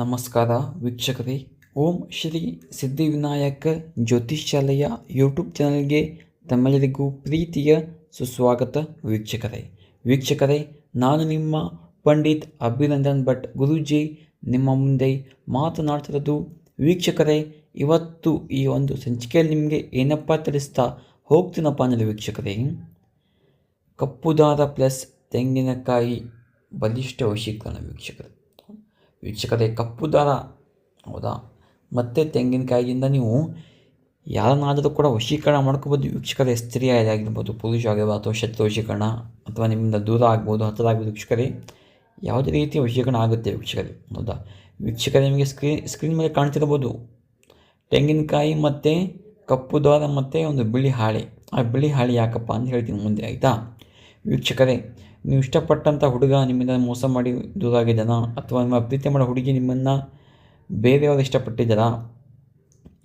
ನಮಸ್ಕಾರ ವೀಕ್ಷಕರೇ. ಓಂ ಶ್ರೀ ಸಿದ್ಧಿವಿನಾಯಕ ಜ್ಯೋತಿಷ್ಯಾಲಯ ಯೂಟ್ಯೂಬ್ ಚಾನಲ್ಗೆ ತಮ್ಮೆಲ್ಲರಿಗೂ ಪ್ರೀತಿಯ ಸುಸ್ವಾಗತ ವೀಕ್ಷಕರೇ. ವೀಕ್ಷಕರೇ, ನಾನು ನಿಮ್ಮ ಪಂಡಿತ್ ಅಭಿನಂದನ್ ಭಟ್ ಗುರೂಜಿ. ನಿಮ್ಮ ಮುಂದೆ ಮಾತನಾಡ್ತಿರೋದು ವೀಕ್ಷಕರೇ, ಇವತ್ತು ಈ ಒಂದು ಸಂಚಿಕೆಯಲ್ಲಿ ನಿಮಗೆ ಏನಪ್ಪ ತಿಳಿಸ್ತಾ ಹೋಗ್ತೀನಪ್ಪ ಅನ್ನೋದು ವೀಕ್ಷಕರೇ ಕಪ್ಪು ದಾರ ಪ್ಲಸ್ ತೆಂಗಿನಕಾಯಿ ಬಲಿಷ್ಠ ವಶೀಕರಣ ವೀಕ್ಷಕರೇ. ವೀಕ್ಷಕರೇ ಕಪ್ಪು ದಾರ ಹೌದಾ? ಮತ್ತು ತೆಂಗಿನಕಾಯಿಯಿಂದ ನೀವು ಯಾರನ್ನಾದರೂ ಕೂಡ ವಶೀಕರಣ ಮಾಡ್ಕೋಬೋದು. ವೀಕ್ಷಕರೇ ಸ್ತ್ರೀ ಆಗಿರ್ಬೋದು, ಪುರುಷ ಆಗಿರ್ಬೋದು, ಅಥವಾ ಶತ್ರು ವಶೀಕರಣ, ಅಥವಾ ನಿಮ್ಮಿಂದ ದೂರ ಆಗ್ಬೋದು, ಹತ್ತಿರ ಆಗ್ಬೋದು, ವೀಕ್ಷಕರೇ. ಯಾವುದೇ ರೀತಿಯ ವಶೀಕರಣ ಆಗುತ್ತೆ ವೀಕ್ಷಕರೇ. ಹೌದಾ? ವೀಕ್ಷಕರೇ, ನಿಮಗೆ ಸ್ಕ್ರೀನ್ ಸ್ಕ್ರೀನ್ ಮೇಲೆ ಕಾಣ್ತಿರ್ಬೋದು. ತೆಂಗಿನಕಾಯಿ ಮತ್ತು ಕಪ್ಪು ದ್ವಾರ ಮತ್ತು ಒಂದು ಬಿಳಿ ಹಾಳೆ. ಆ ಬಿಳಿ ಹಾಳೆ ಯಾಕಪ್ಪ ಅಂತ ಹೇಳ್ತೀನಿ ಮುಂದೆ, ಆಯಿತಾ? ವೀಕ್ಷಕರೇ ನೀವು ಇಷ್ಟಪಟ್ಟಂಥ ಹುಡುಗ ನಿಮ್ಮಿಂದ ಮೋಸ ಮಾಡಿ ದೂರಾಗಿದ್ದಾನಾ ಅಥವಾ ನಿಮ್ಮ ಪ್ರೀತಿ ಮಾಡೋ ಹುಡುಗಿ ನಿಮ್ಮನ್ನು ಬೇರೆಯವರು ಇಷ್ಟಪಟ್ಟಿದ್ದಾರಾ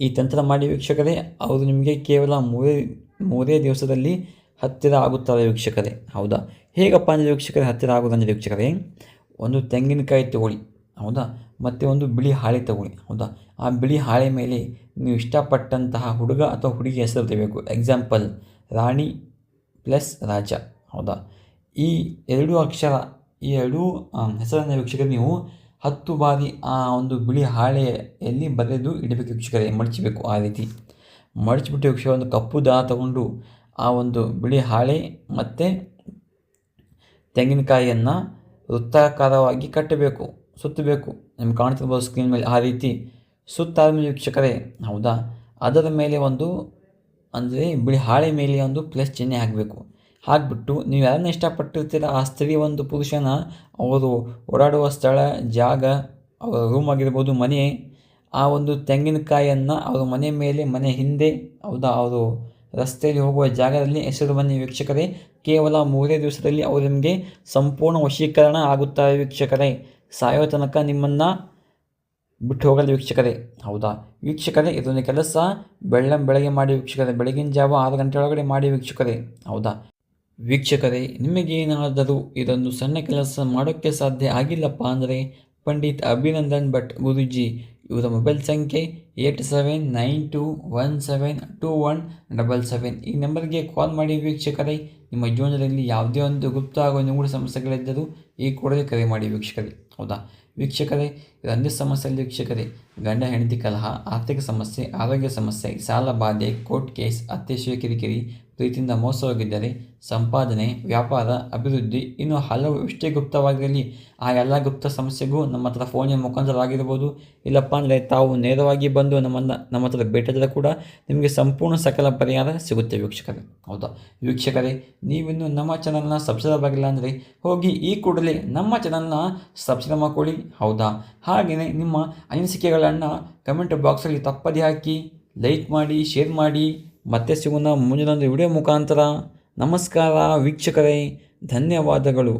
ಈ ತಂತ್ರ ಮಾಡಿ ವೀಕ್ಷಕರೇ, ಅವರು ನಿಮಗೆ ಕೇವಲ ಮೂರೇ ಮೂರೇ ದಿವಸದಲ್ಲಿ ಹತ್ತಿರ ಆಗುತ್ತಾರೆ ವೀಕ್ಷಕರೇ. ಹೌದಾ? ಹೇಗಪ್ಪ ಅಂದರೆ ವೀಕ್ಷಕರೇ ಹತ್ತಿರ ಆಗೋದಂದರೆ ವೀಕ್ಷಕರೇ, ಒಂದು ತೆಂಗಿನಕಾಯಿ ತಗೊಳ್ಳಿ, ಹೌದಾ? ಮತ್ತು ಒಂದು ಬಿಳಿ ಹಾಳೆ ತಗೊಳ್ಳಿ, ಹೌದಾ? ಆ ಬಿಳಿ ಹಾಳೆ ಮೇಲೆ ನೀವು ಇಷ್ಟಪಟ್ಟಂತಹ ಹುಡುಗ ಅಥವಾ ಹುಡುಗಿ ಹೆಸರು ತೆಗಬೇಕು ಎಕ್ಸಾಂಪಲ್ ರಾಣಿ ಪ್ಲಸ್ ರಾಜ, ಹೌದಾ? ಈ ಎರಡೂ ಅಕ್ಷರ, ಈ ಎರಡೂ ಹೆಸರನ್ನು ವೀಕ್ಷಕರು ನೀವು ಹತ್ತು ಬಾರಿ ಆ ಒಂದು ಬಿಳಿ ಹಾಳೆಯಲ್ಲಿ ಬರೆದು ಇಡಬೇಕು ವೀಕ್ಷಕರೇ, ಮಡಚಬೇಕು ಆ ರೀತಿ. ಮಡಚಿಬಿಟ್ಟು ವೀಕ್ಷಕ ಒಂದು ಕಪ್ಪು ದಾ ತಗೊಂಡು ಆ ಒಂದು ಬಿಳಿ ಹಾಳೆ ಮತ್ತು ತೆಂಗಿನಕಾಯಿಯನ್ನು ವೃತ್ತಾಕಾರವಾಗಿ ಕಟ್ಟಬೇಕು, ಸುತ್ತಬೇಕು. ನಿಮ್ಗೆ ಕಾಣ್ತಿರ್ಬೋದು ಸ್ಕ್ರೀನ್ ಮೇಲೆ ಆ ರೀತಿ ಸುತ್ತಾದ್ಮೇಲೆ ವೀಕ್ಷಕರೇ, ಹೌದಾ? ಅದರ ಮೇಲೆ ಒಂದು, ಅಂದರೆ ಬಿಳಿ ಹಾಳೆ ಮೇಲೆ ಒಂದು ಪ್ಲಸ್ ಚಿಹ್ನೆ ಹಾಕಬೇಕು. ಹಾಕಿಬಿಟ್ಟು ನೀವು ಯಾರನ್ನ ಇಷ್ಟಪಟ್ಟಿರ್ತೀರ, ಆ ಸ್ತ್ರೀ ಒಂದು ಪುರುಷನ, ಅವರು ಓಡಾಡುವ ಸ್ಥಳ, ಜಾಗ, ಅವರ ರೂಮ್ ಆಗಿರ್ಬೋದು, ಮನೆ, ಆ ಒಂದು ತೆಂಗಿನಕಾಯಿಯನ್ನು ಅವರ ಮನೆ ಮೇಲೆ, ಮನೆ ಹಿಂದೆ, ಹೌದಾ, ಅವರು ರಸ್ತೆಯಲ್ಲಿ ಹೋಗುವ ಜಾಗದಲ್ಲಿ ಹೆಸರು ಬನ್ನಿ ವೀಕ್ಷಕರೇ. ಕೇವಲ ಮೂರೇ ದಿವಸದಲ್ಲಿ ಅವರು ನಿಮಗೆ ಸಂಪೂರ್ಣ ವಶೀಕರಣ ಆಗುತ್ತಾರೆ ವೀಕ್ಷಕರೇ. ಸಾಯೋ ತನಕ ನಿಮ್ಮನ್ನು ಬಿಟ್ಟು ಹೋಗಲ್ಲ ವೀಕ್ಷಕರೇ. ಹೌದಾ, ವೀಕ್ಷಕರೇ, ಇದೊಂದು ಕೆಲಸ. ಬೆಳ್ಳಂ ಬೆಳಗ್ಗೆ ಮಾಡಿ ವೀಕ್ಷಕರೇ. ಬೆಳಗಿನ ಜಾವ ಆರು ಗಂಟೆ ಒಳಗಡೆ ಮಾಡಿ ವೀಕ್ಷಕರೇ. ಹೌದಾ ವೀಕ್ಷಕರೇ ನಿಮಗೇನಾದರೂ ಇದೊಂದು ಸಣ್ಣ ಕೆಲಸ ಮಾಡೋಕ್ಕೆ ಸಾಧ್ಯ ಆಗಿಲ್ಲಪ್ಪ ಅಂದರೆ ಪಂಡಿತ್ ಅಭಿನಂದನ್ ಭಟ್ ಗುರೂಜಿ ಇವರ ಮೊಬೈಲ್ ಸಂಖ್ಯೆ eight seven nine two one seven two one double seven. ಈ ನಂಬರ್ಗೆ ಕಾಲ್ ಮಾಡಿ ವೀಕ್ಷಕರೇ, ನಿಮ್ಮ ಜೀವನದಲ್ಲಿ ಯಾವುದೇ ಒಂದು ಗುಪ್ತ ಹಾಗೂ ನಿಗೂಢ ಸಮಸ್ಯೆಗಳಿದ್ದರೂ ಈ ಕೂಡಲೇ ಕರೆ ಮಾಡಿ ವೀಕ್ಷಕರೇ. ಹೌದಾ? ವೀಕ್ಷಕರೇ ಇದೊಂದೇ ಸಮಸ್ಯೆಯಲ್ಲಿ ವೀಕ್ಷಕರೇ, ಗಂಡ, ಹೆಂಡತಿ, ಕಲಹ, ಆರ್ಥಿಕ ಸಮಸ್ಯೆ, ಆರೋಗ್ಯ ಸಮಸ್ಯೆ, ಸಾಲ ಬಾಧೆ, ಕೋರ್ಟ್ ಕೇಸ್, ಅತ್ಯಶಯ ಕಿರಿಕಿರಿ, ಪ್ರೀತಿಯಿಂದ ಮೋಸ ಹೋಗಿದ್ದರೆ ಸಂಪಾದನೆ, ವ್ಯಾಪಾರ, ಅಭಿವೃದ್ಧಿ, ಇನ್ನು ಹಲವು ಎಷ್ಟೇ ಗುಪ್ತವಾಗಿರಲಿ, ಆ ಎಲ್ಲ ಗುಪ್ತ ಸಮಸ್ಯೆಗೂ ನಮ್ಮ ಹತ್ರ ಫೋನಿನ ಮುಖಾಂತರ ಆಗಿರ್ಬೋದು, ಇಲ್ಲಪ್ಪ ಅಂದರೆ ತಾವು ನೇರವಾಗಿ ಬಂದು ನಮ್ಮನ್ನು, ನಮ್ಮ ಹತ್ರ ಭೇಟಿಯಾದರೆ ಕೂಡ ನಿಮಗೆ ಸಂಪೂರ್ಣ ಸಕಲ ಪರಿಹಾರ ಸಿಗುತ್ತೆ ವೀಕ್ಷಕರೇ. ಹೌದಾ? ವೀಕ್ಷಕರೇ, ನೀವಿನ್ನು ನಮ್ಮ ಚಾನಲ್ನ ಸಬ್ಸ್ಕ್ರೈಬ್ ಆಗಿಲ್ಲ ಅಂದರೆ ಹೋಗಿ ಈ ಕೂಡಲೇ ನಮ್ಮ ಚಾನಲ್ನ ಸಬ್ಸ್ಕ್ರೈಬ್ ಮಾಡ್ಕೊಳ್ಳಿ. ಹೌದಾ? ಹಾಗೆಯೇ ನಿಮ್ಮ ಅನಿಸಿಕೆಗಳನ್ನು ಕಮೆಂಟ್ ಬಾಕ್ಸಲ್ಲಿ ತಪ್ಪದೇ ಹಾಕಿ ಲೈಕ್ ಮಾಡಿ ಶೇರ್ ಮಾಡಿ. ಮತ್ತೆ ಸಿಗೋಣ ಮುಂದಿನೊಂದು ವಿಡಿಯೋ ಮುಖಾಂತರ. ನಮಸ್ಕಾರ ವೀಕ್ಷಕರೇ, ಧನ್ಯವಾದಗಳು.